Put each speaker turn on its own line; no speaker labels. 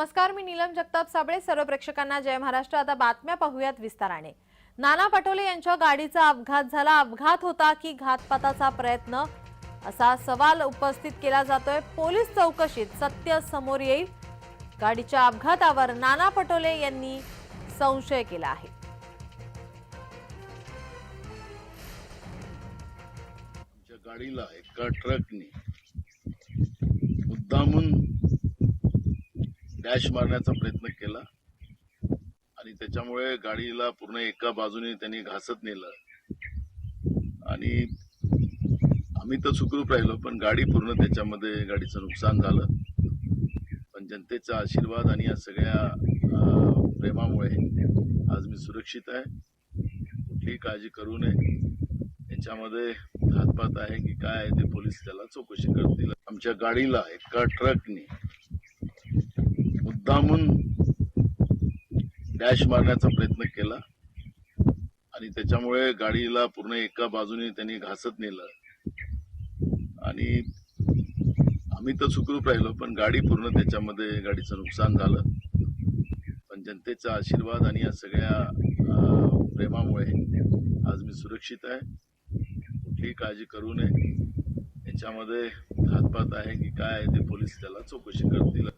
नमस्कार मी नीलम जगताप साबळे. सर्व प्रेक्षकांना जय महाराष्ट्र. आता बातम्या पाहूयात विस्ताराने. नाना पटोले यांच्या गाडीचा अपघात झाला. अपघात होता की घातपाताचा प्रयत्न असा सवाल उपस्थित केला जातोय. पोलीस चौकशीत सत्य समोर येईल. गाडीच्या अपघातावर नाना पटोले यांनी संशय केला आहे.
गाडीला एका ट्रकने मुद्दामून डॅश मारण्याचा प्रयत्न केला. आणि त्याच्यामुळे गाडीला पूर्ण एका बाजूने त्यांनी घासत नेलं. आणि आम्ही तर सुखरूप राहिलो पण गाडी पूर्ण त्याच्यामध्ये गाडीचं नुकसान झालं. पण जनतेचा आशीर्वाद आणि या सगळ्या प्रेमामुळे आज मी सुरक्षित आहे. कुठलीही काळजी करू नये. याच्यामध्ये घातपात आहे की काय आहे ते पोलीस त्याला चौकशी करतील. आमच्या गाडीला एका ट्रकने मुद्दामून डॅश मारण्याचा प्रयत्न केला. आणि त्याच्यामुळे गाडीला पूर्ण एका बाजूने त्यांनी घासत नेलं. आणि आम्ही तर सुखरूप राहिलो पण गाडी पूर्ण त्याच्यामध्ये गाडीचं नुकसान झालं. पण जनतेचा आशीर्वाद आणि या सगळ्या प्रेमामुळे आज मी सुरक्षित आहे. कुठलीही काळजी करू नये. याच्यामध्ये हातपात आहे की काय आहे ते पोलीस त्याला चौकशी करतील.